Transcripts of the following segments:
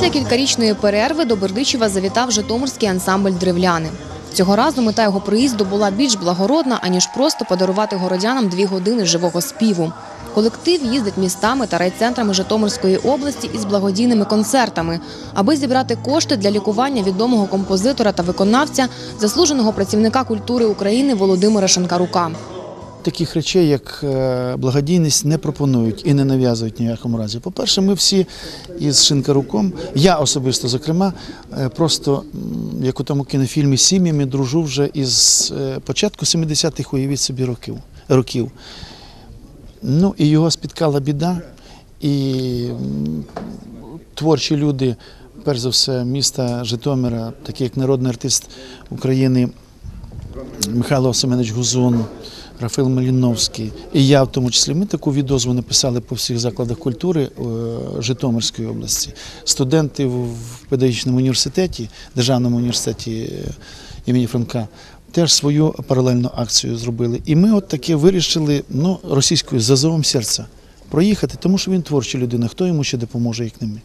Після кількарічної перерви до Бердичева завітав Житомирський ансамбль древляни. Цього разу мета його приїзду була більш благородна, аніж просто подарувати городянам дві години живого співу. Колектив їздить містами та райцентрами Житомирської області із благодійними концертами, аби зібрати кошти для лікування відомого композитора та виконавця, заслуженого працівника культури України Володимира Шанкарука. Таких речей, як е, благодійність, не пропонують і не нав'язують ні в якому разі. По-перше, ми всі із Шинкаруком, я особисто, зокрема, е, просто як у тому кінофільмі сім'ями дружу вже із е, початку 70-х, уявіть собі років. років. Ну і його спіткала біда, і творчі люди, перш за все, міста Житомира, такі як народний артист України Михайло Семенович Гузун, Рафаел Маліновський і я, в тому числі, ми таку відозву написали по всіх закладах культури е, Житомирської області. Студенти в педагогічному університеті, Державному університеті е, імені Франка. Теж свою паралельну акцію зробили. І ми от таке вирішили ну, російською зазовом серця проїхати, тому що він творча людина. Хто йому ще допоможе, як не ми.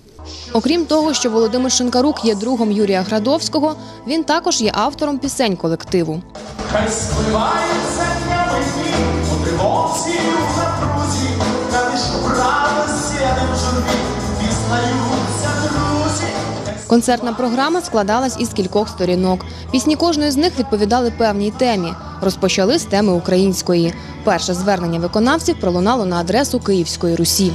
Окрім того, що Володимир Шинкарук є другом Юрія Градовського, він також є автором пісень колективу. Хай дні, у тривозі в та друзі. Концертна програма складалась із кількох сторінок. Пісні кожної з них відповідали певній темі. Розпочали з теми української. Перше звернення виконавців пролунало на адресу Київської Русі.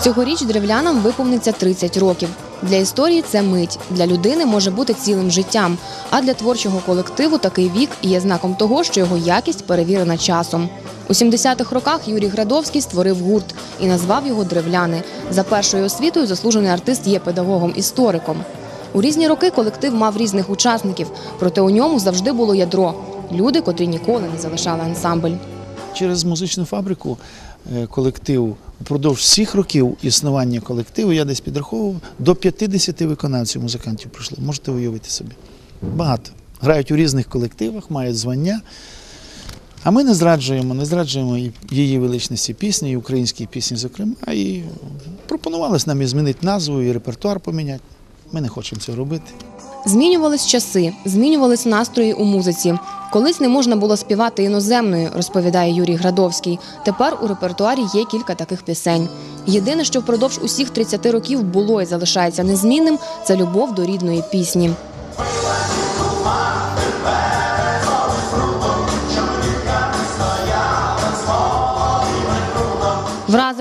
Цьогоріч древлянам виповниться 30 років. Для історії це мить, для людини може бути цілим життям. А для творчого колективу такий вік є знаком того, що його якість перевірена часом. У 70-х роках Юрій Градовський створив гурт і назвав його Древляни. За першою освітою заслужений артист є педагогом-істориком. У різні роки колектив мав різних учасників, проте у ньому завжди було ядро люди, котрі ніколи не залишали ансамбль. Через музичну фабрику е, колектив упродовж всіх років існування колективу я десь підраховував до 50 виконавців музикантів прийшло. Можете уявити собі. Багато. Грають у різних колективах, мають звання. А ми не зраджуємо, не зраджуємо її величності пісні, і українські пісні, зокрема. І пропонувалось нам і змінити назву, і репертуар поміняти. Ми не хочемо цього робити. Змінювались часи, змінювались настрої у музиці. Колись не можна було співати іноземною, розповідає Юрій Градовський. Тепер у репертуарі є кілька таких пісень. Єдине, що впродовж усіх 30 років було і залишається незмінним, це любов до рідної пісні.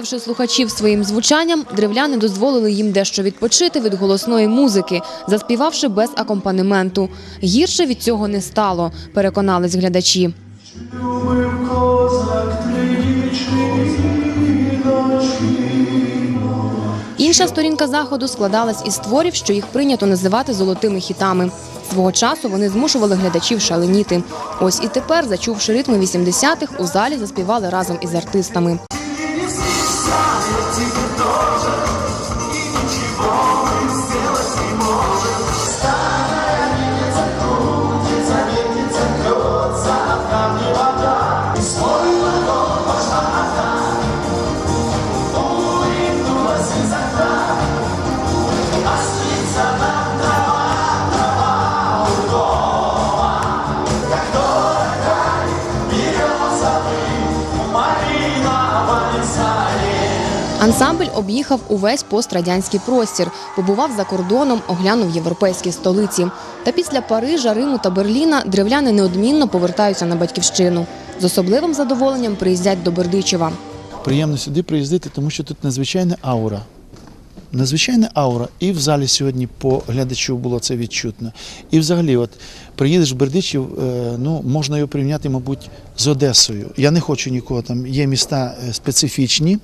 Вразивши слухачів своїм звучанням, древляни дозволили їм дещо відпочити від голосної музики, заспівавши без акомпанементу. Гірше від цього не стало, переконались глядачі. Інша сторінка заходу складалась із творів, що їх прийнято називати золотими хітами. Свого часу вони змушували глядачів шаленіти. Ось і тепер, зачувши ритми 80-х, у залі заспівали разом із артистами. Ансамбль об'їхав увесь пострадянський простір, побував за кордоном, оглянув європейські столиці. Та після Парижа, Риму та Берліна древляни неодмінно повертаються на батьківщину. З особливим задоволенням приїздять до Бердичева. Приємно сюди приїздити, тому що тут надзвичайна аура. Надзвичайна аура. І в залі сьогодні по глядачу було це відчутно. І взагалі, от приїдеш в Бердичів, е, ну можна його порівняти, мабуть, з Одесою. Я не хочу нікого там. Є міста е, специфічні,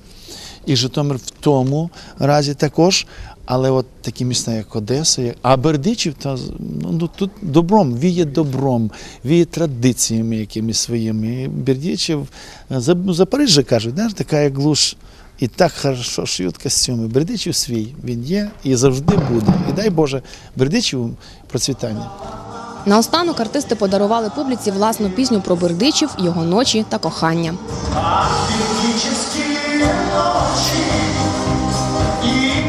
і Житомир в тому разі також. Але от такі міста, як Одеса, як... а Бердичів, та ну, ну, тут добром, віє добром, віє традиціями якимись своїми. Бердичів, е, за, за Париж кажуть, така як глуш і так хорошо шиють костюми. Бердичів свій він є і завжди буде. І дай Боже, Бердичів процвітання. Наостанок артисти подарували публіці власну пісню про Бердичів, його ночі та кохання. ночі і